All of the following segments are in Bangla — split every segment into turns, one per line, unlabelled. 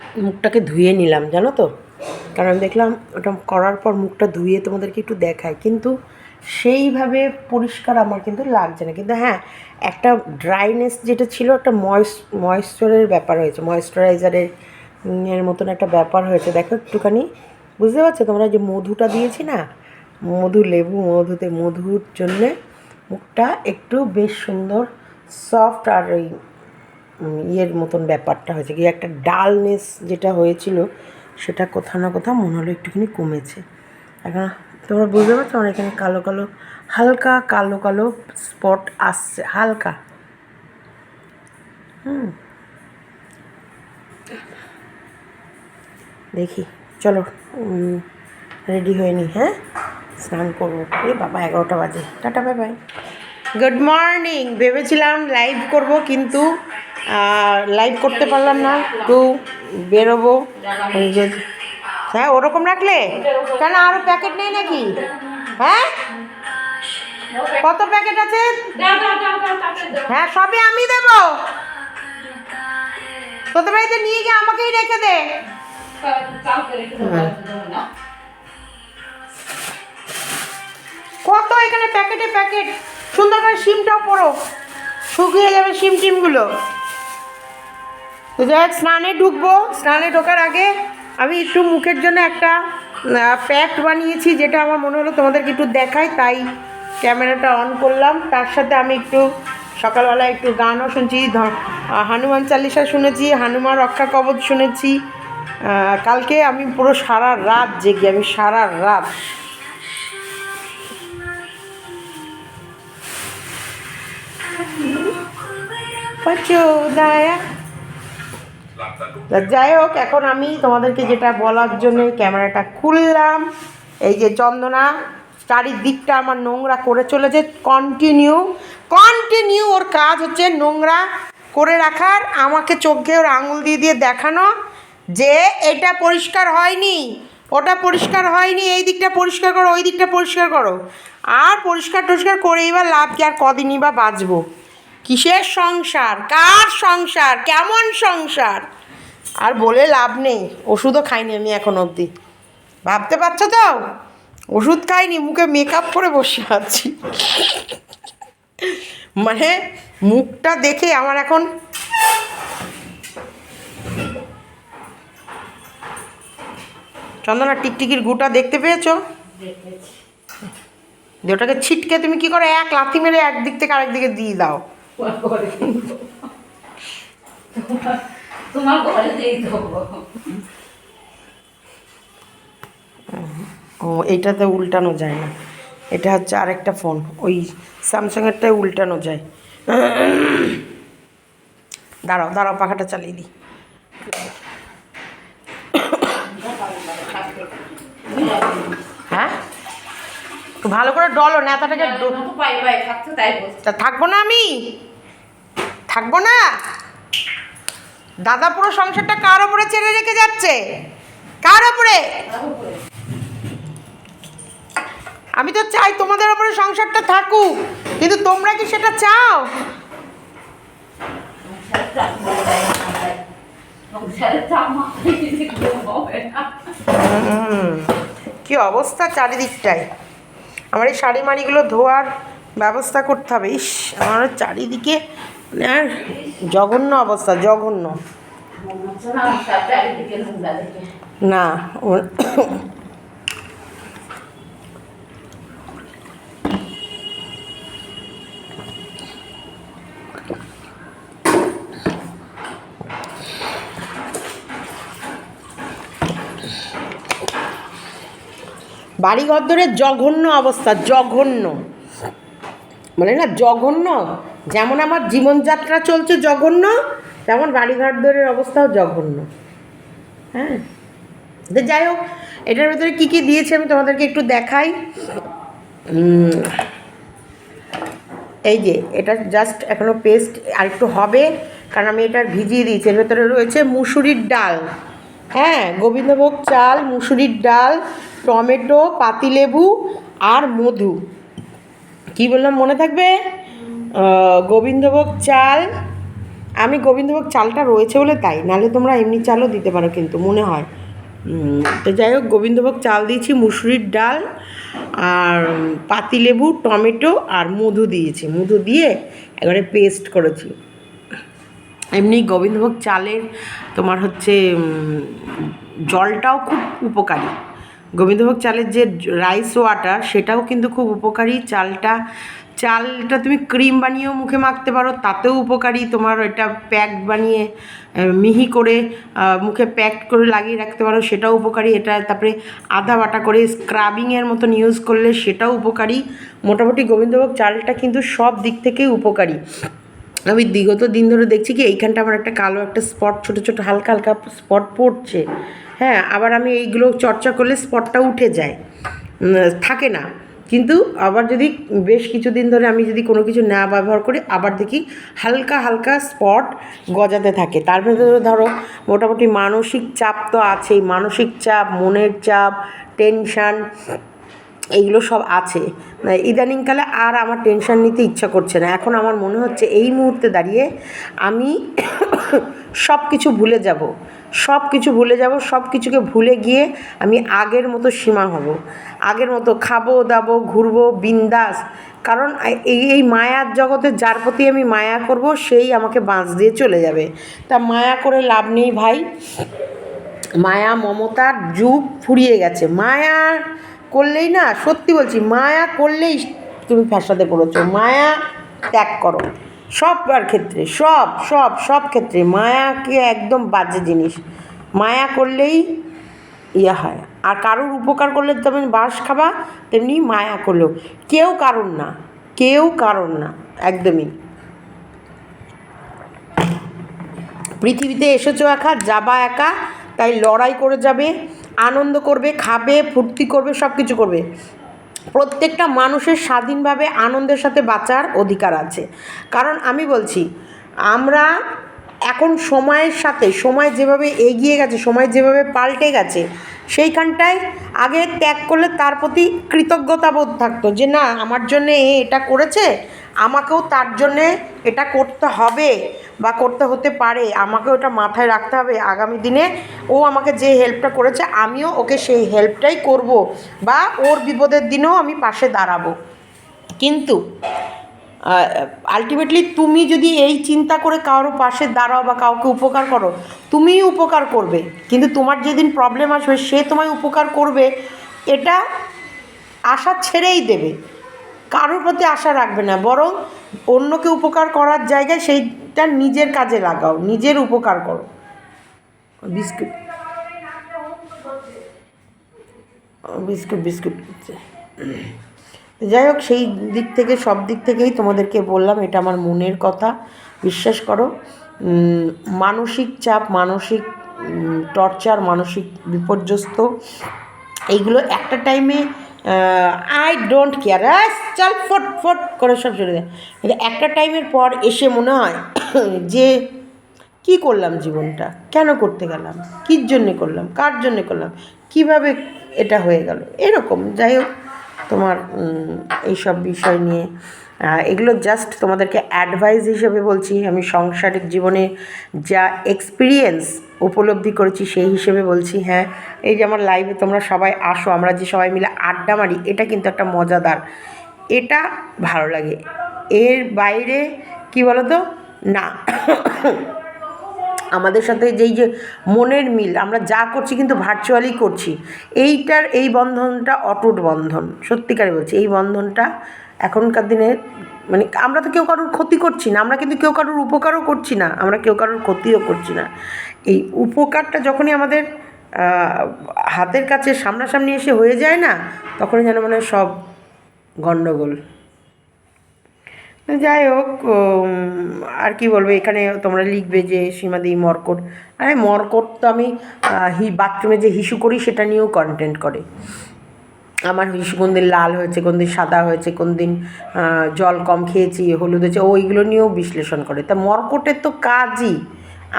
মুখটাকে ধুয়ে নিলাম, জানো তো? কারণ দেখলাম ওটা করার পর মুখটা ধুয়ে তোমাদেরকে একটু দেখায় কিন্তু সেইভাবে পরিষ্কার আমার কিন্তু লাগছে না। কিন্তু হ্যাঁ একটা ড্রাইনেস যেটা ছিল একটা ময়েস ময়েশ্চারের ব্যাপার হয়েছে। ময়েশ্চারাইজারের এর মতন একটা ব্যাপার হয়েছে। দেখো একটুখানি, বুঝতে পারছ তোমরা যে মধুটা দিয়েছি না? মধু লেবু, মধুতে মধুর জন্যে মুখটা একটু বেশ সুন্দর সফট আর ওই ইয়ের মতন ব্যাপারটা হয়েছে কি, একটা ডালনেস যেটা হয়েছিল, সেটা কোথাও না কোথাও মনে হলো একটুখানি কমেছে। এখন তোমরা বুঝতে পারছ, আমার এখানে কালো কালো, হালকা কালো কালো স্পট আসছে, হালকা। হুম। দেখি, চলো রেডি হয়ে নি হ্যাঁ? স্নান করব। এই বাবা, এগারোটা বাজে। Tata bye bye good morning ভেবেছিলাম লাইভ করব, কিন্তু লাইভ করতে পারলাম না, একটু বেরোবো। হ্যাঁ ওরকম রাখলে? কেন আরও প্যাকেট নেই নাকি? হ্যাঁ? কত প্যাকেট আছে? হ্যাঁ সবই আমি দেবো। তোদের বাড়িতে নিয়ে গিয়ে আমাকেই রেখে দে। কত এখানে প্যাকেটে প্যাকেট সুন্দর করে সিমটাও পড়ো শুকিয়ে যাবে সিম টিমগুলো তো যাই স্নানে ঢুকবো। স্নানে ঢোকার আগে আমি একটু মুখের জন্য একটা প্যাক বানিয়েছি, যেটা আমার মনে হলো তোমাদেরকে একটু দেখাই, তাই ক্যামেরাটা অন করলাম। তার সাথে আমি একটু সকালবেলা একটু গানও শুনছি হনুমান চালিসা শুনেছি, হনুমান রক্ষা কবচ শুনেছি। কালকে আমি পুরো সারা রাত জেগে, আমি সারা রাত। তা যাই হোক, এখন আমি তোমাদেরকে যেটা বলার জন্য ক্যামেরাটা খুললাম, এই যে চন্দনা চারিদিকটা আমার নোংরা করে চলেছে কন্টিনিউ কন্টিনিউ ওর কাজ হচ্ছে নোংরা করে রাখার, আমাকে চোখে ওর আঙুল দিয়ে দিয়ে দেখানো যে এটা পরিষ্কার হয়নি, ওটা পরিষ্কার হয়নি, এই দিকটা পরিষ্কার করো, ওই দিকটা পরিষ্কার করো। আর পরিষ্কার টরিষ্কার করেই বা লাভ কি, আর কদিনই বা বাঁচবো? কিসের সংসার? কার সংসার? কেমন সংসার? আর বলে লাভ নেই। ওষুধও খাইনি আমি এখন অবধি। ভাবতে পারছ তো? ওষুধ খাইনি মুখে মেকআপ করে বসে আছি। মানে মুখটা দেখে আমার এখন চন্দনা টিকটিকির গুটা দেখতে পেয়েছ? দিয়ে ওটাকে ছিটকে তুমি কি করো এক লাথি মেরে একদিক থেকে আরেক দিকে দিয়ে দাও?
তোমার
ও, এইটাতে উল্টানো যায় না। এটা হচ্ছে আর একটা ফোন ওই স্যামসাংয়েরটাই উল্টানো যায়। দাঁড়াও দাঁড়াও, পাখাটা চালিয়ে দিই হ্যাঁ একটু ভালো করে ডলো নেতাটাকে থাকব না আমি? থাকব না? দাদা পুরো সংসারটা কার ওপরে ছেড়ে রেখে যাচ্ছে? কার ওপরে? আমি তো চাই তোমাদের ওপরে সংসারটা থাকুক কিন্তু তোমরা কি সেটা চাও? কি অবস্থা চারিদিকটায়? আমার এই শাড়ি মাড়িগুলো ধোয়ার ব্যবস্থা করতে হবে। ইস আমার চারিদিকে মানে আর জঘন্য অবস্থা জঘন্য।
না তার চারিদিকে নোংরা দেখে
না ও- বাড়িঘর ধরে জঘন্য অবস্থা, জঘন্য। মানে না, জঘন্য? যেমন আমার জীবনযাত্রা চলছে জঘন্য, তেমন বাড়িঘর দরের অবস্থাও জঘন্য। হ্যাঁ? যাই হোক, এটার ভেতরে কী কী দিয়েছে আমি তোমাদেরকে একটু দেখাই। এই যে, এটা জাস্ট এখনও পেস্ট আর একটু হবে, কারণ আমি এটা ভিজিয়ে দিয়েছি। এর ভেতরে রয়েছে মুসুরির ডাল। হ্যাঁ গোবিন্দভোগ চাল, মুসুরির ডাল, টমেটো, পাতিলেবু আর মধু। কি বললাম, মনে থাকবে? গোবিন্দভোগ চাল। আমি গোবিন্দভোগ চালটা রয়েছে বলে তাই, নাহলে তোমরা এমনি চালও দিতে পারো কিন্তু, মনে হয়। তো যাই হোক, গোবিন্দভোগ চাল দিয়েছি, মুসুরির ডাল আর পাতিলেবু, টমেটো আর মধু দিয়েছি। মধু দিয়ে একবারে পেস্ট করেছি। এমনি গোবিন্দভোগ চালের তোমার হচ্ছে জলটাও খুব উপকারী। গোবিন্দভোগ চালের যে রাইস ওয়াটার সেটাও কিন্তু খুব উপকারী। চালটা চালটা তুমি ক্রিম বানিয়েও মুখে মাখতে পারো, তাতেও উপকারী। তোমার এটা প্যাক বানিয়ে মিহি করে মুখে প্যাক করে লাগিয়ে রাখতে পারো, সেটাও উপকারী। এটা তারপরে আধা বাটা করে স্ক্রাবিংয়ের মতন ইউজ করলে সেটাও উপকারী। মোটামুটি গোবিন্দভোগ চালটা কিন্তু সব দিক থেকেই উপকারী। আমি বিগত দিন ধরে দেখছি কি এইখানটা আমার একটা কালো একটা স্পট ছোট ছোট হালকা হালকা স্পট পড়ছে। হ্যাঁ আবার আমি এইগুলো চর্চা করলে স্পটটা উঠে যায়। থাকে না। কিন্তু আবার যদি বেশ কিছুদিন ধরে আমি যদি কোনো কিছু না ব্যবহার করি, আবার দেখি হালকা হালকা স্পট গজাতে থাকে। তার ভেতরে ধরো মোটামুটি মানসিক চাপ তো আছেই। মানসিক চাপ, মনের চাপ টেনশান এইগুলো সব আছে। মানে ইদানিংকালে আর আমার টেনশন নিতে ইচ্ছা করছে না। এখন আমার মনে হচ্ছে এই মুহূর্তে দাঁড়িয়ে আমি সব কিছু ভুলে যাব। সব কিছু ভুলে যাব সব কিছুকে ভুলে গিয়ে আমি আগের মতো সীমা হব। আগের মতো খাব, দাবো, ঘুরবো, বিন্দাস। কারণ এই এই মায়ার জগতে যার প্রতি আমি মায়া করব, সেই আমাকে বাঁচ দিয়ে চলে যাবে। তা মায়া করে লাভ নেই ভাই। মায়া, মমতার যুগ ফুরিয়ে গেছে। মায়া করলেই না, সত্যি বলছি, মায়া করলেই তুমি ফ্যাসাদে পড়েছো, মায়া ত্যাগ করো। সবার ক্ষেত্রে, সব সব সব ক্ষেত্রে মায়াকে একদম বাজে জিনিস। মায়া করলেই ইয়ে হয়। আর কারোর উপকার করলে তেমন বাস খাবা, তেমনি মায়া করলেও। কেউ কারণ না, কেউ কারণ না, একদমই। পৃথিবীতে এসেছ একা, যাবা একা, তাই লড়াই করে যাবে। আনন্দ করবে, খাবে, ফুর্তি করবে সব কিছু করবে। প্রত্যেকটা মানুষের স্বাধীনভাবে আনন্দের সাথে বাঁচার অধিকার আছে। কারণ আমি বলছি, আমরা এখন সময়ের সাথে, সময় যেভাবে এগিয়ে গেছে, সময় যেভাবে পাল্টে গেছে, সেইখানটায় আগে ত্যাগ করলে তার প্রতি কৃতজ্ঞতা বোধ থাকতো যে, না, আমার জন্যে এ এটা করেছে, আমাকেও তার জন্যে এটা করতে হবে বা করতে হতে পারে, আমাকেও এটা মাথায় রাখতে হবে, আগামী দিনে ও আমাকে যে হেল্পটা করেছে, আমিও ওকে সেই হেল্পটাই করব বা ওর বিপদের দিনেও আমি পাশে দাঁড়াবো। কিন্তু আলটিমেটলি তুমি যদি এই চিন্তা করে কারোর পাশে দাঁড়াও বা কাউকে উপকার করো, তুমিই উপকার করবে। কিন্তু তোমার যেদিন প্রবলেম আসবে, সে তোমায় উপকার করবে, এটা আশা ছেড়েই দেবে। কারোর প্রতি আশা রাখবে না, বরং অন্যকে উপকার করার জায়গায় সেইটা নিজের কাজে লাগাও, নিজের উপকার করো। বিস্কুট। Biscuit biscuit. যাই হোক, সেই দিক থেকে, সব দিক থেকেই তোমাদেরকে বললাম, এটা আমার মনের কথা, বিশ্বাস করো। মানসিক চাপ, মানসিক টর্চার মানসিক বিপর্যস্ত, এইগুলো একটা টাইমে আই ডোন্ট কেয়ার চল ফট ফট করে সব চলে যায়। কিন্তু একটা টাইমের পর এসে মনে হয় যে, কি করলাম জীবনটা? কেন করতে গেলাম? কির জন্যে করলাম? কার জন্যে করলাম? কীভাবে এটা হয়ে গেল? এরকম, যাই হোক। তোমার এইসব বিষয় নিয়ে। এগুলো জাস্ট তোমাদেরকে অ্যাডভাইস হিসেবে বলছি। আমি সংসারিক জীবনে যা এক্সপিরিয়েন্স উপলব্ধি করেছি সেই হিসেবে বলছি হ্যাঁ। এই যে আমার লাইভে তোমরা সবাই আসো, আমরা যে সবাই মিলে আড্ডা মারি, এটা কিন্তু একটা মজাদার। এটা ভালো লাগে। এর বাইরে কি বলো তো না। আমাদের সাথে যেই যে মনের মিল, আমরা যা করছি কিন্তু ভার্চুয়ালি করছি। এইটার এই বন্ধনটা অটুট বন্ধন, সত্যিকারে বলছি। এই বন্ধনটা এখনকার দিনে মানে আমরা তো কেউ কারোর ক্ষতি করছি না, আমরা কিন্তু কেউ কারোর উপকারও করছি না, আমরা কেউ কারোর ক্ষতিও করছি না। এই উপকারটা যখনই আমাদের হাতের কাছে সামনাসামনি এসে হয়ে যায় না, তখনই যেন মানে সব গণ্ডগোল। যাই হোক আর কি বলব, এখানে তোমরা লিখবে যে সীমাদি মর্কট। আরে, মর্কট তো আমি হি, বাথরুমে যে হিসু করি, সেটা নিয়েও কন্টেন্ট করে। আমার হিসু কোন দিন লাল হয়েছে, কোন দিন সাদা হয়েছে, কোন দিন জল কম খেয়েছি, হলুদ হয়েছে ওইগুলো নিয়েও বিশ্লেষণ করে। তা মর্কটের তো কাজই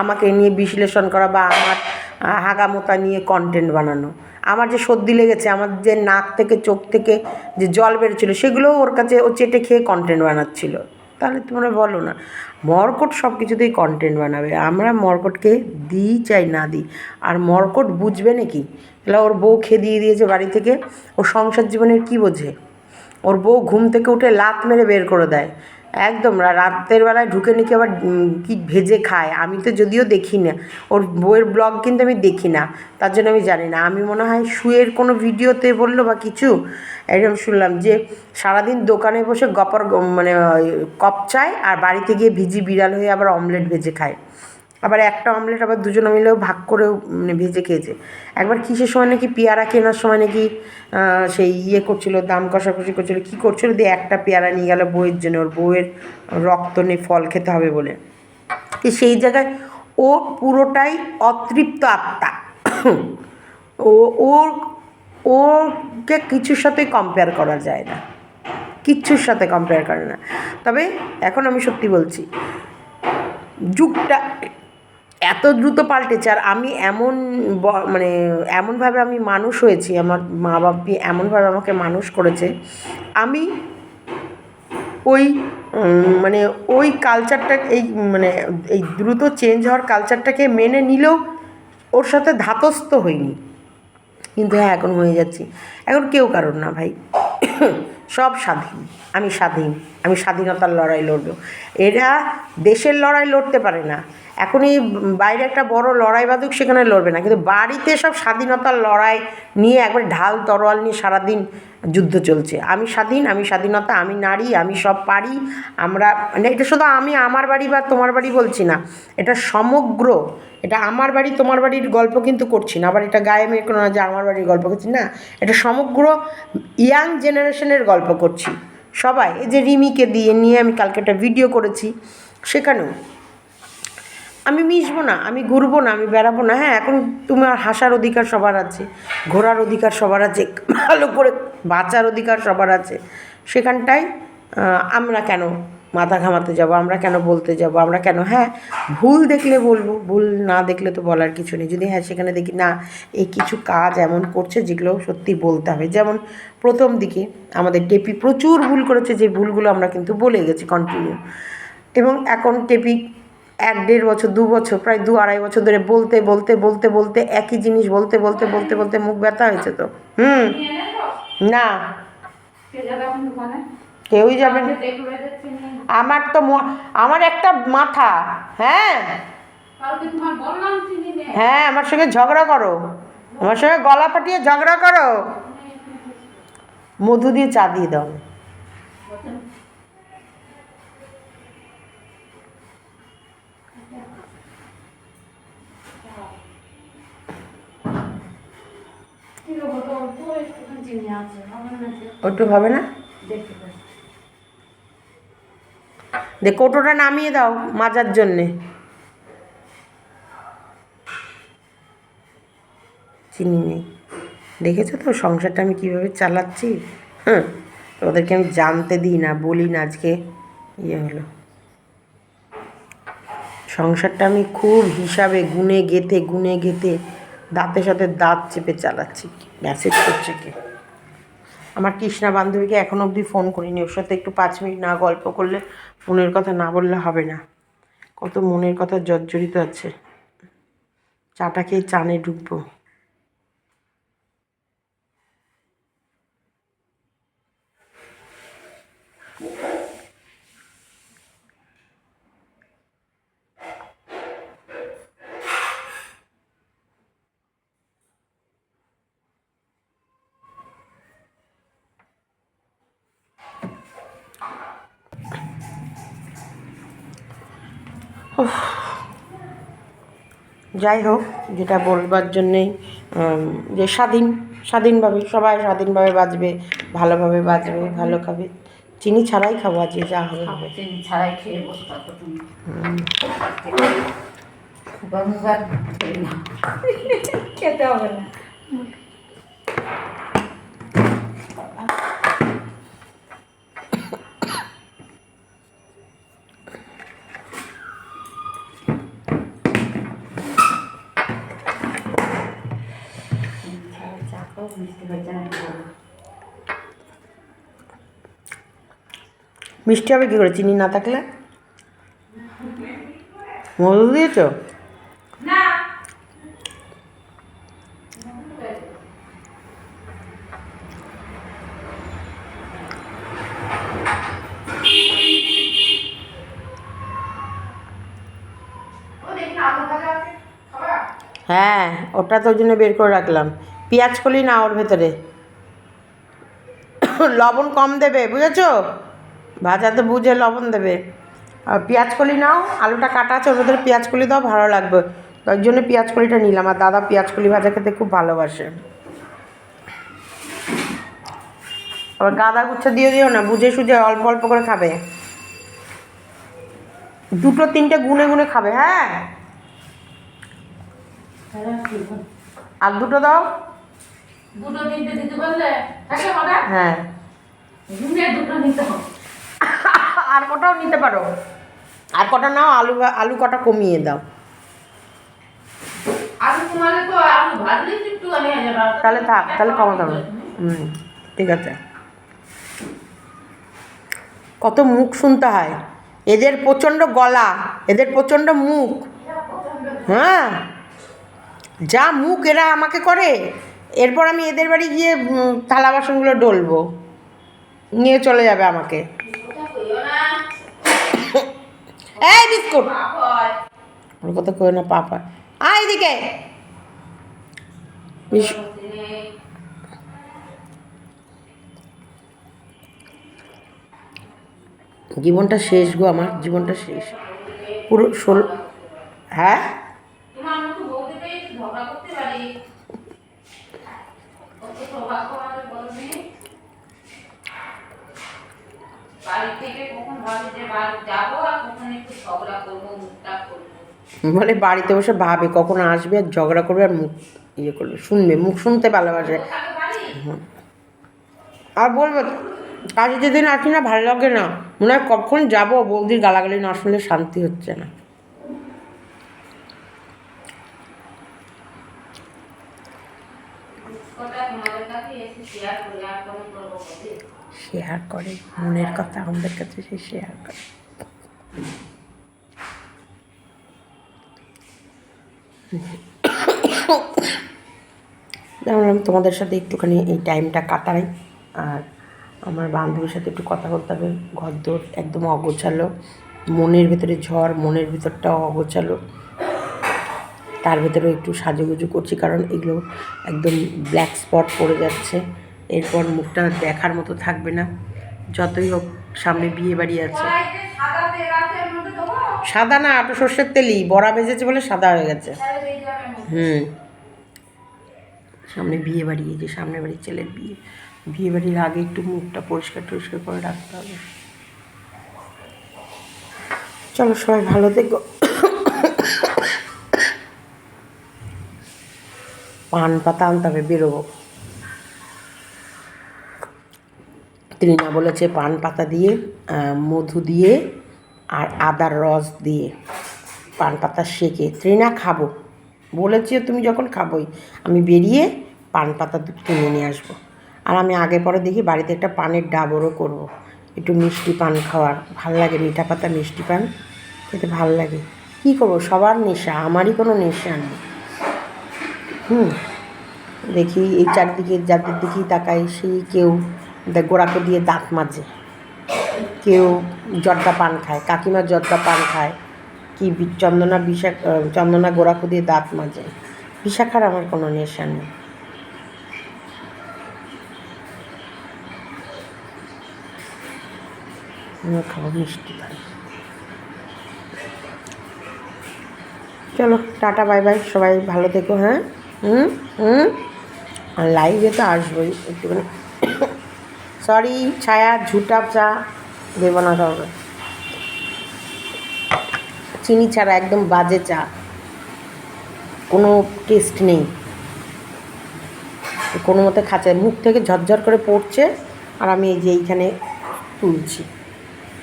আমাকে নিয়ে বিশ্লেষণ করা বা আমার হাগামোতা নিয়ে কন্টেন্ট বানানো। আমার যে সর্দি লেগেছে, আমার যে নাক থেকে, চোখ থেকে যে জল বেরোচ্ছিলো, সেগুলোও ওর কাছে ও চেটে খেয়ে কন্টেন্ট বানাচ্ছিল। তাহলে তোমরা বলো না, মর্কট সব কিছুতেই কন্টেন্ট বানাবে। আমরা মর্কটকে দিই চাই, না দিই। আর মর্কট বুঝবে নাকি? তাহলে ওর বউ খেয়ে দিয়ে দিয়েছে বাড়ি থেকে, ও সংসার জীবনের কি বোঝে? ওর বউ ঘুম থেকে উঠে লাত মেরে বের করে দেয়। একদম রাতের বেলায় ঢুকে নাকি আবার কি ভেজে খায়? আমি তো যদিও দেখি না। ওর বইয়ের ব্লগ কিন্তু আমি দেখি না। তার জন্য আমি জানি না। আমি মনে হয় শুয়ের কোনো ভিডিওতে বলল বা কিছু, এরকম শুনলাম যে সারাদিন দোকানে বসে গপর মানে কপচায় আর বাড়িতে গিয়ে ভিজি বিড়াল হয়ে আবার অমলেট ভেজে খায়। আবার একটা অমলেট আবার দুজনে মিলেও ভাগ করেও মানে ভেজে খেয়েছে। একবার কিসের সময় নাকি পেয়ারা কেনার সময় নাকি সেই ইয়ে করছিল, দাম কষাকষি করছিল, কী করছিল, দিয়ে একটা পেয়ারা নিয়ে গেল বউয়ের জন্য, ওর বউয়ের রক্ত নিয়ে ফল খেতে হবে বলে। তো সেই জায়গায় ও পুরোটাই অতৃপ্ত আত্মা। ও, ওর ওকে কিছুর সাথে কম্পেয়ার করা যায় না। কিচ্ছুর সাথে কম্পেয়ার করে না। তবে এখন আমি সত্যি বলছি, যুগটা এত দ্রুত পাল্টেছে আর আমি এমন মানে এমনভাবে আমি মানুষ হয়েছি, আমার মা বাপি এমনভাবে আমাকে মানুষ করেছে। আমি ওই মানে ওই কালচারটা এই মানে এই দ্রুত চেঞ্জ হওয়ার কালচারটাকে মেনে নিলেও ওর সাথে ধাতস্থ হইনি। কিন্তু হ্যাঁ এখন হয়ে যাচ্ছি। এখন কেউ কারণ না ভাই। সব স্বাধীন। আমি স্বাধীন। আমি স্বাধীনতার লড়াই লড়ব। এরা দেশের লড়াই লড়তে পারে না। এখনই বাইরে একটা বড় লড়াই বাদুক সেখানে লড়বে না। কিন্তু বাড়িতে সব স্বাধীনতার লড়াই নিয়ে একবার ঢাল তরোয়াল নিয়ে সারাদিন যুদ্ধ চলছে। আমি স্বাধীন, আমি স্বাধীনতা, আমি নারী, আমি সব পারি। আমরা মানে এটা শুধু আমি, আমার বাড়ি বা তোমার বাড়ি বলছি না। এটা সমগ্র, এটা আমার বাড়ি, তোমার বাড়ির গল্প কিন্তু করছি না। আবার এটা গায়ে মেয়ে কোনো না যে আমার বাড়ির গল্প করছি না। এটা সমগ্র ইয়াং জেনারেশনের গল্প। করছি। সবাই, এই যে রিমিকে দিয়ে নিয়ে আমি কালকে একটা ভিডিও করেছি। সেখানেও আমি মিশবো না, আমি ঘুরবো না, আমি বেড়াবো না। হ্যাঁ এখন তোমার হাসার অধিকার সবার আছে, ঘোরার অধিকার সবার আছে, ভালো করে বাঁচার অধিকার সবার আছে। সেখানটায় আমরা কেন মাথা ঘামাতে যাব, আমরা কেন বলতে যাব, আমরা কেন হ্যাঁ ভুল দেখলে বলব, ভুল না দেখলে তো বলার কিছু নেই। যদি হ্যাঁ সেখানে দেখি, না এই কিছু কাজ এমন করছে যেগুলো সত্যি বলতে হবে। যেমন প্রথম দিকে আমাদের টেপি প্রচুর ভুল করেছে, যে ভুলগুলো আমরা কিন্তু বলে গেছি কন্টিনিউ এবং এখন টেপি এক দেড় বছর, দু বছর, প্রায় দু আড়াই বছর ধরে বলতে বলতে বলতে বলতে একই জিনিস বলতে বলতে বলতে বলতে মুখ ব্যথা হয়েছে তো। হুম, না। কেউই যাবে না। আমার তো আমার একটা মাথা হ্যাঁ। হ্যাঁ আমার সঙ্গে ঝগড়া করো। আমার সঙ্গে গলা ফাটিয়ে ঝগড়া করো। মধু দিয়ে চা দিয়ে দাও। ওটু হবে না?
পাই
দে, কৌটোটা নামিয়ে দাও মাজার জন্যে। চিনি নেই। দেখেছ তো সংসারটা আমি কীভাবে চালাচ্ছি? হ্যাঁ ওদেরকে আমি জানতে দিই না, বলি না আজকে। ইয়ে হলো। সংসারটা আমি খুব হিসাবে গুনে গেতে গুনে গেতে দাঁতের সাথে দাঁত চেপে চালাচ্ছি। মেসেজ করছে কে? আমার কৃষ্ণা বান্ধবীকে এখনও অবধি ফোন করিনি। ওর সাথে একটু পাঁচ মিনিট না গল্প করলে ফোনের কথা না বললে হবে না। কত মনের কথা জর্জরিত আছে। চাটা খেয়ে চানে ঢুকবো যাই হোক যেটা বলবার জন্যেই যে স্বাধীন স্বাধীনভাবে সবাই স্বাধীনভাবে বাঁচবে ভালোভাবে বাঁচবে ভালো খাবে। চিনি ছাড়াই খাব আজকে যা হবে হবে।
চিনি ছাড়াই খেয়ে খেতে হবে না। মিষ্টি
হবে কী করে? চিনি না থাকলে? মধু দিয়েছ? হ্যাঁ ওটা তো ওই জন্য বের করে রাখলাম। পেঁয়াজ কলি না ওর ভেতরে। লবণ কম দেবে, বুঝেছ? ভাজাতে বুঝে লবণ দেবে। আর পেঁয়াজ কলি নাও, আলুটা কাটা আছে, ওর ভেতরে পেঁয়াজ কলি দাও, ভালো লাগবে। ওই জন্য পেঁয়াজ কলিটা নিলাম, আর দাদা পেঁয়াজ কলি ভাজা খেতে খুব ভালোবাসে। আবার গাঁদা গুচ্ছা দিয়ে দিও না, বুঝে সুঝে অল্প অল্প করে খাবে। দুটো তিনটে গুনে গুনে খাবে হ্যাঁ? আর দুটো দাও।
দুটো তিনটে দিতে পারলে থাকে বাবা
হ্যাঁ।
ঘুমিয়ে দুটো নিতে হবে।
আর কটাও নিতে পারো। আর কটা নাও আলু আলু কটা কমিয়ে দাও।
আলু তোমালে তো আলু ভাজলে একটু আমি
তাহলে থাক তাহলে কমা দাও হুম ঠিক আছে। কত মুখ শুনতে হয়। এদের প্রচণ্ড গলা এদের প্রচণ্ড মুখ। হ্যাঁ। যা মুখ এরা আমাকে করে। এরপর আমি এদের বাড়ি গিয়ে থালা বাসনগুলো ডলবো। নিয়ে চলে যাবে আমাকে। এই বিস্কুট! ওর কথা কই না, পাপা। আয় এদিকে। জীবনটা শেষ গো আমার, জীবনটা শেষ। পুরো ষোল হ্যাঁ
তোমার মতো বউকে পেয়ে একটু ঝগড়া করতে পারি কত সৌভাগ্য বলে
বাড়িতে বসে ভাবে কখন আসবে, আর ঝগড়া করবে আর মুখ ইয়ে করবে, শুনবে, মুখ শুনতে ভালোবাসে। আর বলব কাজে যেদিন আসি না, ভালো লাগে না। মনে হয় কখন যাব, বৌদির গালাগালি না শুনলে শান্তি হচ্ছে না
কথা তোমাদের কাছে এসে শেয়ার করি আর কেমন করব বলে
শেয়ার করে, মনের কথা, আমাদের কাছে সে শেয়ার করে। ভাবলাম তোমাদের সাথে একটুখানি এই টাইমটা কাটাই, আর আমার বান্ধবীর সাথে একটু কথা বলতে হবে। ঘরদোর একদম অগোছালো, মনের ভেতরে ঝড়, মনের ভেতরটাও অগোছালো। তার ভেতরেও একটু সাজুগুজু করছি, কারণ এগুলো একদম ব্ল্যাক স্পট পড়ে যাচ্ছে। এরপর মুখটা দেখার মতো থাকবে না। যতই হোক, সামনে বিয়ে বাড়ি আছে।
সাদা
না, আটো সর্ষের তেলই। বড়া ভেজেছে বলে সাদা হয়ে গেছে। হুম। সামনে বিয়ে বাড়ি যে সামনে বাড়ির ছেলের বিয়ে। বিয়ে বাড়ির আগে একটু মুখটা পরিষ্কার টরিষ্কার করে রাখতে হবে। চলো, সবাই ভালো থেকো। পান পাতা আনতে হবে, বেরোবো। তৃণা বলেছে, পান পাতা দিয়ে মধু দিয়ে আর আদার রস দিয়ে পান পাতা সেকে। তৃণা খাব। বলেছি, তুমি যখন খাবোই, আমি বেরিয়ে পান পাতা কিনে নিয়ে আসব। আর আমি আগে পরে দেখি বাড়িতে একটা পানের ডাবরও করব। একটু মিষ্টি পান খাওয়ার। ভালো লাগে, মিঠা পাতা, মিষ্টি পান খেতে ভালো লাগে। কী করব? সবার নেশা, আমারই কোনো নেশা নেই। হুম, দেখি এই চারদিকে, যাদের দিকেই তাকাই সেই কেউ গোড়াকে দিয়ে দাঁত মাজে। কেউ জর্দা পান খায়, কাকিমা জর্দা পান খায়, কি চন্দনা বিশা চন্দনা গোড়াকু দিয়ে দাঁত মাজে। বিশাখার আমার কোনো নেশা নেই। খাব মিষ্টি চলো, টাটা, বাই বাই, সবাই ভালো থেকো হ্যাঁ? হুম? হুম? আর লাইভে তো আসবোই, একটুখানি। সরি, ছায়া, ঝুটা চা দেবো না তবে। চিনি ছাড়া একদম বাজে চা। কোনো টেস্ট নেই। কোনো মতে খাচ্ছে, মুখ থেকে ঝরঝর করে পড়ছে, আর আমি এই যে এইখানে তুলছি।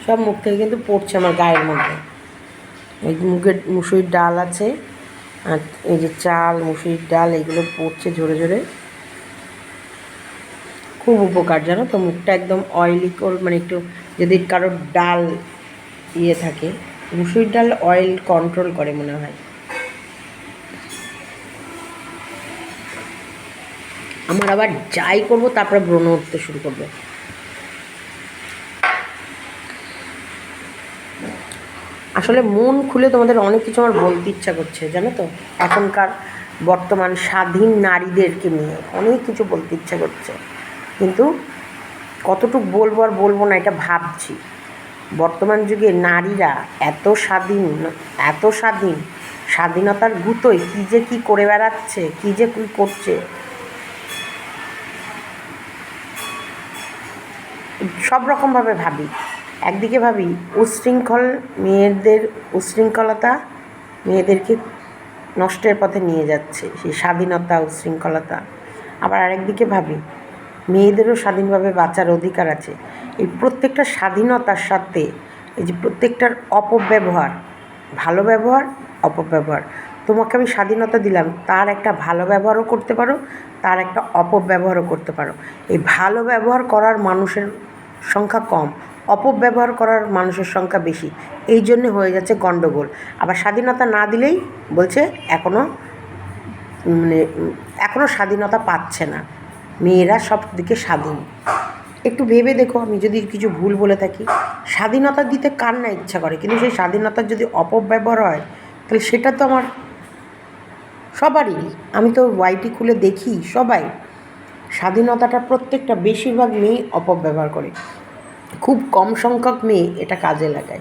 সব মুখ থেকে কিন্তু পড়ছে আমার গায়ের মধ্যে। এই যে মুগের মুসুরির ডাল আছে, আর এই যে চাল, মুসুরির ডাল, এগুলো পড়ছে ঝরে ঝরে। খুব উপকার, জানো তো? মুখটা একদম অয়েলি মানে একটু যদি কারোর ডাল ইয়ে থাকে মুসুরির ডাল অয়েল কন্ট্রোল করে মনে হয়। আমার আবার যাই করব, তারপরে ব্রণ উঠতে শুরু করবে। আসলে মন খুলে তোমাদের অনেক কিছু আমার বলতে ইচ্ছা করছে, জানো তো? এখনকার বর্তমান স্বাধীন নারীদেরকে নিয়ে অনেক কিছু বলতে ইচ্ছা করছে। কিন্তু কতটুকু বলব আর বলব না, এটা ভাবছি। বর্তমান যুগে নারীরা এত স্বাধীন এত স্বাধীন, স্বাধীনতার গুতোয় কী যে কী করে বেড়াচ্ছে, কী যে কী করছে। সব রকমভাবে ভাবি। একদিকে ভাবি উচ্ছৃঙ্খল মেয়েদের উচ্ছৃঙ্খলতা মেয়েদেরকে নষ্টের পথে নিয়ে যাচ্ছে, সেই স্বাধীনতা উচ্ছৃঙ্খলতা আবার আরেকদিকে ভাবি মেয়েদেরও স্বাধীনভাবে বাঁচার অধিকার আছে। এই প্রত্যেকটা স্বাধীনতার সাথে এই যে প্রত্যেকটার অপব্যবহার, ভালো ব্যবহার, অপব্যবহার। তোমাকে আমি স্বাধীনতা দিলাম, তার একটা ভালো ব্যবহারও করতে পারো, তার একটা অপব্যবহারও করতে পারো। এই ভালো ব্যবহার করার মানুষের সংখ্যা কম, অপব্যবহার করার মানুষের সংখ্যা বেশি। এই জন্যে হয়ে যাচ্ছে গণ্ডগোল আবার স্বাধীনতা না দিলেই বলছে এখনও মানে এখনও স্বাধীনতা পাচ্ছে না। মেয়েরা সব দিকে স্বাধীন। একটু ভেবে দেখো, আমি যদি কিছু ভুল বলে থাকি। স্বাধীনতা দিতে কার না ইচ্ছা করে? কিন্তু সেই স্বাধীনতার যদি অপব্যবহার হয়, তাহলে সেটা তো আমার সবারই। আমি তো ওয়াইটি খুলে দেখি সবাই। স্বাধীনতাটা প্রত্যেকটা বেশিরভাগ মেয়ে অপব্যবহার করে। খুব কম সংখ্যক মেয়ে এটা কাজে লাগায়।